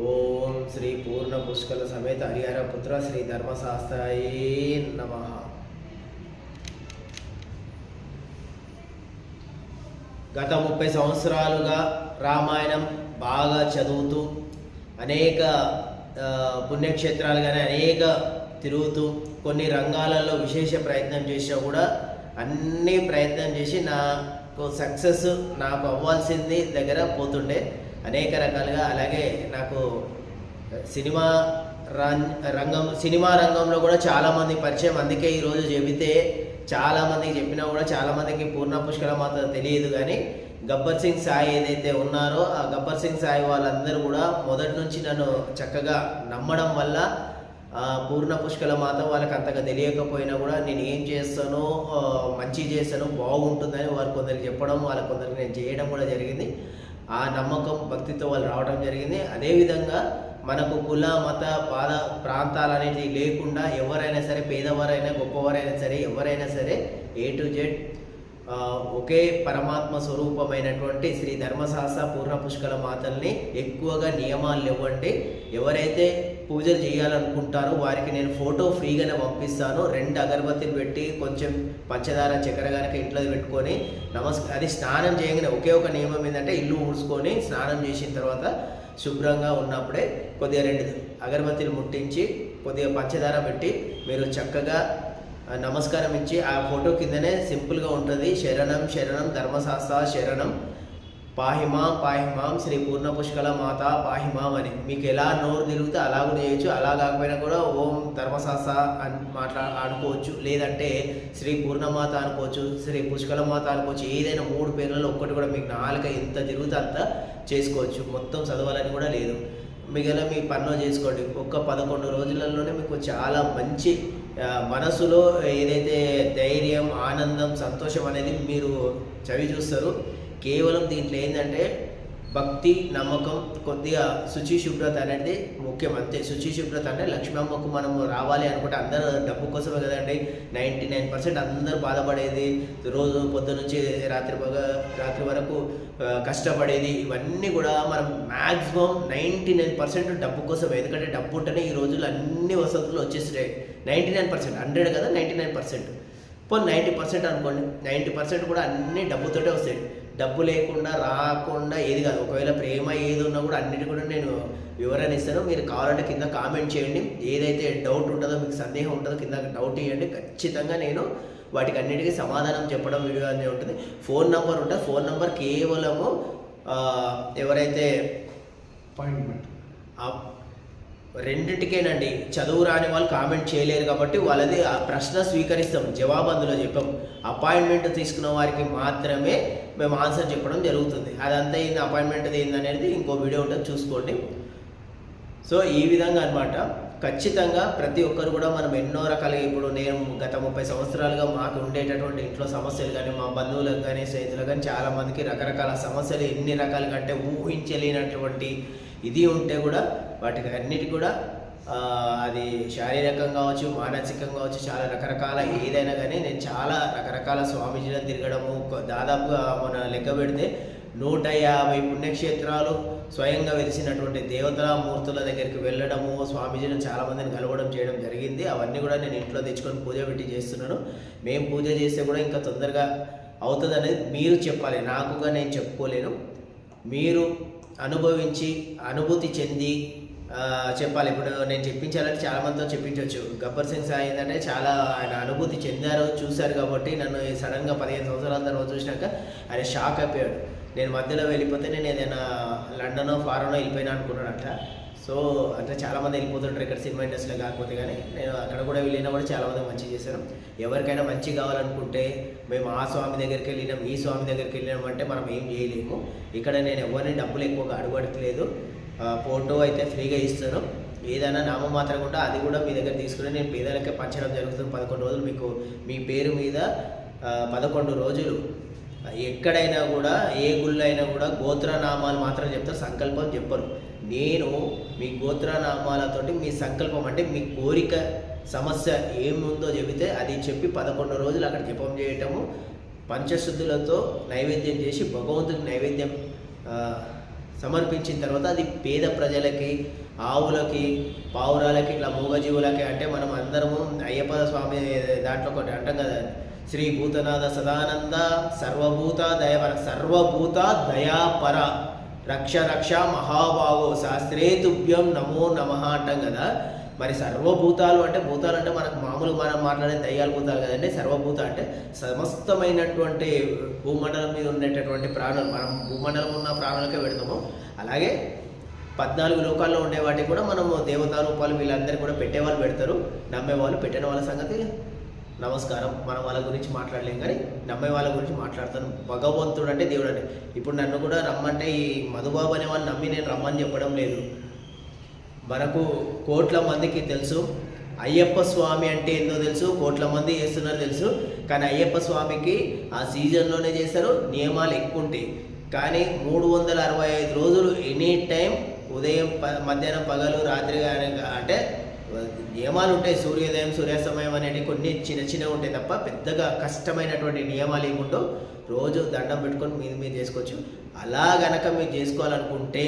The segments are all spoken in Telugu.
ఓం శ్రీ పూర్ణ పుష్కల సమేత హరిహర పుత్ర శ్రీ ధర్మశాస్త్రాయే నమ. గత ముప్పై సంవత్సరాలుగా రామాయణం బాగా చదువుతూ అనేక పుణ్యక్షేత్రాలు కానీ అనేక తిరుగుతూ కొన్ని రంగాలలో విశేష ప్రయత్నం చేసినా కూడా అన్ని ప్రయత్నం చేసి నాకు సక్సెస్ నాకు అవ్వాల్సింది దగ్గర పోతుండే. అనేక రకాలుగా అలాగే నాకు సినిమా రం- రంగం సినిమా రంగంలో కూడా చాలామంది పరిచయం. అందుకే ఈరోజు చెబితే చాలామందికి చెప్పినా కూడా చాలామందికి పూర్ణ పుష్కల మాత్రం తెలియదు కానీ గబ్బర్ సింగ్ సాయి ఏదైతే ఉన్నారో ఆ గబ్బర్ సింగ్ సాయి వాళ్ళందరూ కూడా మొదటి నుంచి నన్ను చక్కగా నమ్మడం వల్ల పూర్ణ పుష్కల మాత వాళ్ళకి అంతగా తెలియకపోయినా కూడా నేను ఏం చేస్తానో మంచి చేస్తాను బాగుంటుందని వారు కొందరికి చెప్పడం వాళ్ళ కొందరికి నేను చేయడం కూడా జరిగింది. ఆ నమ్మకం భక్తితో వాళ్ళు రావడం జరిగింది. అదేవిధంగా మనకు కుల మత పాద ప్రాంతాలు అనేది లేకుండా ఎవరైనా సరే పేదవారైనా గొప్పవారైనా సరే ఎవరైనా సరే ఏ టు జెడ్ ఒకే పరమాత్మ స్వరూపమైనటువంటి శ్రీ ధర్మశాస్త్ర పూర్ణ పుష్కల మాతల్ని ఎక్కువగా నియమాలు ఇవ్వండి ఎవరైతే పూజలు చేయాలనుకుంటారో వారికి నేను ఫోటో ఫ్రీగానే పంపిస్తాను. రెండు అగరబత్తిలు పెట్టి కొంచెం పంచదార చక్కెర కనుక ఇంట్లో పెట్టుకొని నమస్ అది స్నానం చేయగానే ఒకే ఒక నియమం ఏంటంటే ఇల్లు ఊడ్చుకొని స్నానం చేసిన తర్వాత శుభ్రంగా ఉన్నప్పుడే కొద్దిగా రెండు అగరబత్తిలు ముట్టించి కొద్దిగా పంచదార పెట్టి మీరు చక్కగా నమస్కారం ఇచ్చి ఆ ఫోటో కిందనే సింపుల్గా ఉంటుంది. శరణం శరణం ధర్మశాస్త్ర శరణం. పాహిమాం పాహిమాం శ్రీ పూర్ణ పుష్కల మాత పాహిమాం అని. మీకు ఎలా నోరు తిరిగితే అలా కూడా చేయొచ్చు. అలా కాకపోయినా కూడా ఓం ధర్మశాస అని మాట్లా అనుకోవచ్చు లేదంటే శ్రీ పూర్ణమాత అనుకోవచ్చు శ్రీ పుష్కల మాత అనుకోవచ్చు. ఏదైనా మూడు పేర్లలో ఒక్కటి కూడా మీకు నాలుక ఎంత తిరుగుతే అంత చేసుకోవచ్చు. మొత్తం చదవాలని కూడా లేదు. మిగిలిన మీ పన్ను చేసుకోండి. ఒక్క పదకొండు రోజులలోనే మీకు చాలా మంచి మనసులో ఏదైతే ధైర్యం ఆనందం సంతోషం అనేది మీరు చవి చూస్తారు. కేవలం దీంట్లో ఏంటంటే భక్తి నమ్మకం కొద్దిగా శుచి శుభ్రత అనేది ముఖ్యం. అంతే శుచి శుభ్రత అంటే లక్ష్మమ్మకు మనం రావాలి అనుకుంటే అందరూ డబ్బు కోసమే కదండి. నైంటీ నైన్ పర్సెంట్ అందరూ బాధపడేది రోజు పొద్దు నుంచి రాత్రి రాత్రి వరకు కష్టపడేది ఇవన్నీ కూడా మనం మ్యాక్సిమం నైంటీ నైన్ పర్సెంట్ డబ్బు కోసమే. ఎందుకంటే డబ్బు ఉంటేనే ఈ రోజుల్లో అన్ని వసతులు వచ్చేసినాయి. నైంటీ నైన్ పర్సెంట్ హండ్రెడ్ కదా? Ninety nine percent. పోనీ నైంటీ పర్సెంట్ అనుకోండి. నైంటీ పర్సెంట్ కూడా అన్ని డబ్బుతోటే వస్తాయి. డబ్బు లేకుండా రాకుండా ఏది కాదు. ఒకవేళ ప్రేమ ఏది ఉన్నా కూడా అన్నిటి కూడా నేను వివరణ ఇస్తాను. మీరు కావాలంటే కింద కామెంట్ చేయండి. ఏదైతే డౌట్ ఉంటుందో మీకు సందేహం ఉంటుందో కింద డౌట్ ఇవ్వండి ఖచ్చితంగా నేను వాటికి అన్నిటికీ సమాధానం చెప్పడం వీడియో అనేది ఉంటుంది. ఫోన్ నంబర్ ఉంటుంది ఫోన్ నంబర్ కేవలము ఎవరైతే అపాయింట్మెంట్ రెండింటికేనండి. చదువు రాని వాళ్ళు కామెంట్ చేయలేరు కాబట్టి వాళ్ళది ఆ ప్రశ్న స్వీకరిస్తాం. జవాబు అందులో చెప్పాం. అపాయింట్మెంట్ తీసుకున్న వారికి మాత్రమే మేము ఆన్సర్ చెప్పడం జరుగుతుంది. అదంతా ఏంది అపాయింట్మెంట్ ఏంది అనేది ఇంకో వీడియో ఉంటుంది చూసుకోండి. సో ఈ విధంగా అన్నమాట. ఖచ్చితంగా ప్రతి ఒక్కరు కూడా మనం ఎన్నో రకాలుగా ఇప్పుడు నేను గత ముప్పై సంవత్సరాలుగా మాకు ఉండేటటువంటి ఇంట్లో సమస్యలు కానీ మా బంధువులకు కానీ స్నేహితులకు కానీ చాలామందికి రకరకాల సమస్యలు ఎన్ని రకాలుగా అంటే ఊహించలేనటువంటి ఇది ఉంటే కూడా వాటికి అన్నిటి కూడా అది శారీరకంగా కావచ్చు మానసికంగా కావచ్చు చాలా రకరకాల ఏదైనా కానీ నేను చాలా రకరకాల స్వామీజీలను తిరగడము దాదాపుగా మన లెక్క పెడితే నూట యాభై పుణ్యక్షేత్రాలు స్వయంగా వెలిసినటువంటి దేవతల మూర్తుల దగ్గరికి వెళ్ళడము స్వామీజీని చాలామందిని కలవడం చేయడం జరిగింది. అవన్నీ కూడా నేను ఇంట్లో తెచ్చుకొని పూజ పెట్టి చేస్తున్నాను. మేము పూజ చేస్తే కూడా ఇంకా తొందరగా అవుతుంది అనేది మీరు చెప్పాలి. నాకుగా నేను చెప్పుకోలేను. మీరు అనుభవించి అనుభూతి చెంది చెప్పాలి. ఇప్పుడు నేను చెప్పించాలంటే చాలామందితో చెప్పించవచ్చు గబ్బర్ సింగ్ సాయి ఏంటంటే చాలా ఆయన అనుభూతి చెందారు చూశారు కాబట్టి నన్ను సడన్గా పదిహేను సంవత్సరాల తర్వాత చూసినాక ఆయన షాక్ అయిపోయాడు. నేను మధ్యలో వెళ్ళిపోతే నేను ఏదైనా లండనో ఫారెనో వెళ్ళిపోయినా అనుకున్నాడంట. సో అంటే చాలామంది వెళ్ళిపోతుంటారు ఇక్కడ సినిమా ఇండస్ట్రీలో కాకపోతే కానీ. నేను అక్కడ కూడా వెళ్ళినా కూడా చాలామంది మంచి చేశాను ఎవరికైనా మంచి కావాలనుకుంటే మేము ఆ స్వామి దగ్గరికి వెళ్ళినాం ఈ స్వామి దగ్గరికి వెళ్ళినాం అంటే మనం ఏం చేయలేము. ఇక్కడ నేను ఎవరిని డబ్బులు ఎక్కువగా అడుగడట్లేదు ఫోటో అయితే ఫ్రీగా ఇస్తాను. ఏదైనా నామం మాత్రం కూడా అది కూడా మీ దగ్గర తీసుకుని నేను పేదలకే పంచడం జరుగుతుంది. పదకొండు రోజులు మీకు మీ పేరు మీద పదకొండు రోజులు. ఎక్కడైనా కూడా ఏ గుళ్ళు అయినా కూడా గోత్రనామాలు మాత్రం చెప్తారు. సంకల్పం చెప్పరు. నేను మీ గోత్రనామాలతోటి మీ సంకల్పం అంటే మీ కోరిక సమస్య ఏముందో చెబితే అది చెప్పి పదకొండు రోజులు అక్కడ జపం చేయటము పంచశుద్ధులతో నైవేద్యం చేసి భగవంతుడికి నైవేద్యం సమర్పించిన తర్వాత అది పేద ప్రజలకి ఆవులకి పావురాలకి ఇట్లా మూగజీవులకి అంటే మనం అందరము అయ్యప్ప స్వామి దాంట్లో ఒకటి అంటాం కదా శ్రీ భూతనాథ సదానంద సర్వభూత దయపర సర్వభూత దయాపర రక్ష రక్ష మహాభావో శాస్త్రే తుభ్యం నమో నమః అంటాం కదా. మరి సర్వభూతాలు అంటే భూతాలు అంటే మనకు మామూలు మనం మాట్లాడే దయ్యాలు భూతాలు కదండి. సర్వభూత అంటే సమస్తమైనటువంటి భూమండలం మీద ఉండేటటువంటి ప్రాణులు. మనం భూమండలం ఉన్న ప్రాణులకే పెడతాము. అలాగే పద్నాలుగు లోకాల్లో ఉండే వాటికి కూడా మనము దేవతా రూపాలు వీళ్ళందరూ కూడా పెట్టేవాళ్ళు పెడతారు. నమ్మేవాళ్ళు పెట్టిన వాళ్ళ సంగతి నమస్కారం. మనం వాళ్ళ గురించి మాట్లాడలేం కానీ నమ్మే వాళ్ళ గురించి మాట్లాడతాను. భగవంతుడు అంటే దేవుడు అంటే ఇప్పుడు నన్ను కూడా రమ్మంటే ఈ మధుబాబు అనే వాడిని నమ్మి నేను రమ్మని చెప్పడం లేదు. మనకు కోట్ల మందికి తెలుసు. అయ్యప్ప స్వామి అంటే ఏందో తెలుసు కోట్ల మంది చేస్తున్నారు తెలుసు. కానీ అయ్యప్ప స్వామికి ఆ సీజన్లోనే చేస్తారు నియమాలు ఎక్కువ ఉంటాయి కానీ మూడు వందల అరవై ఐదు రోజులు ఎనీ టైం ఉదయం ప మధ్యాహ్నం పగలు రాత్రి కానీ అంటే నియమాలు ఉంటాయి సూర్యోదయం సూర్యాస్తమయం అనేవి కొన్ని చిన్న చిన్నవి ఉంటాయి తప్ప పెద్దగా కష్టమైనటువంటి నియమాలు ఏముండో రోజు దండం పెట్టుకొని మీరు మీరు చేసుకోవచ్చు. అలా గనక మీరు చేసుకోవాలనుకుంటే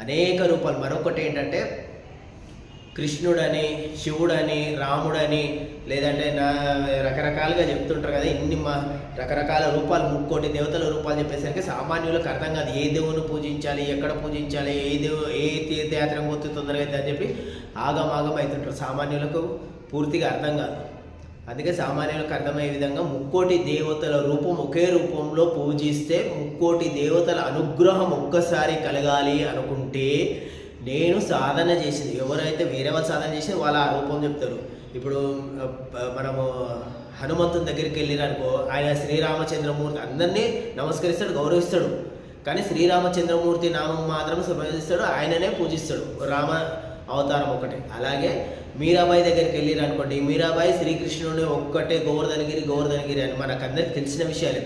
అనేక రూపాలు. మరొకటి ఏంటంటే కృష్ణుడని శివుడని రాముడని లేదంటే నా రకరకాలుగా చెప్తుంటారు కదా ఇన్ని మా రకరకాల రూపాలు ముక్కోటి దేవతల రూపాలు చెప్పేసరికి సామాన్యులకు అర్థం కాదు. ఏ దేవుని పూజించాలి ఎక్కడ పూజించాలి ఏ దేవు ఏ తీర్థయాత్ర పోతే తొందరగా అని చెప్పి ఆగమాగం అవుతుంటారు. సామాన్యులకు పూర్తిగా అర్థం కాదు. అందుకే సామాన్యులకు అర్థమయ్యే విధంగా ముక్కోటి దేవతల రూపం ఒకే రూపంలో పూజిస్తే ముక్కోటి దేవతల అనుగ్రహం ఒక్కసారి కలగాలి అనుకుంటే నేను సాధన చేసింది. ఎవరైతే వేరే వాళ్ళు సాధన చేసి వాళ్ళ ఆ రూపం చెప్తారు. ఇప్పుడు మనము హనుమంతుని దగ్గరికి వెళ్ళిరనుకో ఆయన శ్రీరామచంద్రమూర్తి అందరినీ నమస్కరిస్తాడు గౌరవిస్తాడు. కానీ శ్రీరామచంద్రమూర్తి నామం మాత్రం సంపాదిస్తాడు ఆయననే పూజిస్తాడు. రామ అవతారం ఒకటే. అలాగే మీరాబాయి దగ్గరికి వెళ్ళిరు అనుకోండి మీరాబాయి శ్రీకృష్ణుని ఒక్కటే గోవర్ధనగిరి గోవర్ధనగిరి అని మనకందరికి తెలిసిన విషయాలే.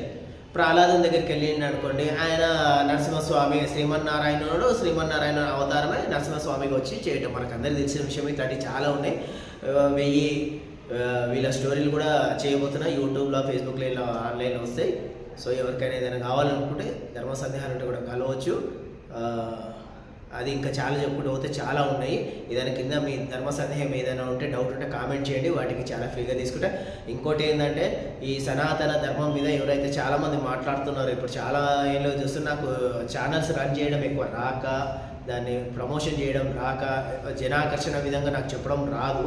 ప్రహ్లాదం దగ్గరికి వెళ్ళిండు అనుకోండి ఆయన నరసింహస్వామి శ్రీమన్నారాయణుడు శ్రీమన్నారాయణ అవతారమే నరసింహస్వామికి వచ్చి చేయటం. మనకందరికి తెలిసిన విషయం ఇట్లాంటివి చాలా ఉన్నాయి. వెయ్యి వీళ్ళ స్టోరీలు కూడా చేయబోతున్నా. యూట్యూబ్లో ఫేస్బుక్లో ఇలా ఆన్లైన్లో వస్తాయి. సో ఎవరికైనా ఏదైనా కావాలనుకుంటే ధర్మ సందేహాలు కూడా కలవచ్చు. అది ఇంకా చాలా చెప్పుకుంటూ పోతే చాలా ఉన్నాయి. ఏదైనా కింద మీ ధర్మ సందేహం ఏదైనా ఉంటే డౌట్ ఉంటే కామెంట్ చేయండి. వాటికి చాలా ఫ్రీగా తీసుకుంటే. ఇంకోటి ఏంటంటే ఈ సనాతన ధర్మం మీద ఎవరైతే చాలామంది మాట్లాడుతున్నారో ఇప్పుడు చాలా ఏళ్ళు చూస్తే నాకు ఛానల్స్ రన్ చేయడం ఎక్కువ రాక దాన్ని ప్రమోషన్ చేయడం రాక జనాకర్షణ విధంగా నాకు చెప్పడం రాదు.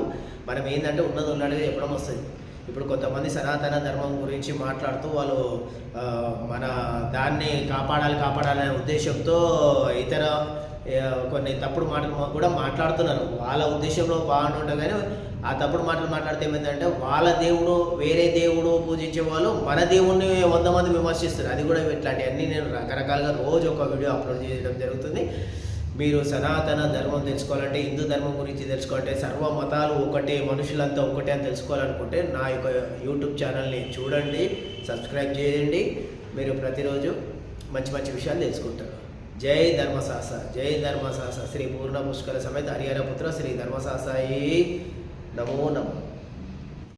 మనం ఏంటంటే ఉన్నది ఉన్నట్టుగా చెప్పడం వస్తుంది. ఇప్పుడు కొంతమంది సనాతన ధర్మం గురించి మాట్లాడుతూ వాళ్ళు మన దాన్ని కాపాడాలి కాపాడాలనే ఉద్దేశంతో ఇతర కొన్ని తప్పుడు మాటలు కూడా మాట్లాడుతున్నారు. వాళ్ళ ఉద్దేశంలో బాగుంటుంది కానీ ఆ తప్పుడు మాటలు మాట్లాడితే ఏమైందంటే వాళ్ళ దేవుడు వేరే దేవుడు పూజించే వాళ్ళు మన దేవుణ్ణి వంద మంది విమర్శిస్తారు. అది కూడా ఇట్లాంటివన్నీ నేను రకరకాలుగా రోజు ఒక వీడియో అప్లోడ్ చేయడం జరుగుతుంది. మీరు సనాతన ధర్మం తెలుసుకోవాలంటే హిందూ ధర్మం గురించి తెలుసుకోవాలంటే సర్వ మతాలు ఒకటే మనుషులంతా ఒకటే అని తెలుసుకోవాలనుకుంటే నా యొక్క యూట్యూబ్ ఛానల్ని చూడండి సబ్స్క్రైబ్ చేయండి. మీరు ప్రతిరోజు మంచి మంచి విషయాలు తెలుసుకుంటారు. జై ధర్మశాస్త్ర జై ధర్మశాస్త్ర. శ్రీ పూర్ణ పుష్కర సమేత హరిహరపుత్ర శ్రీ ధర్మశాస్త్రాయి నమో నమో.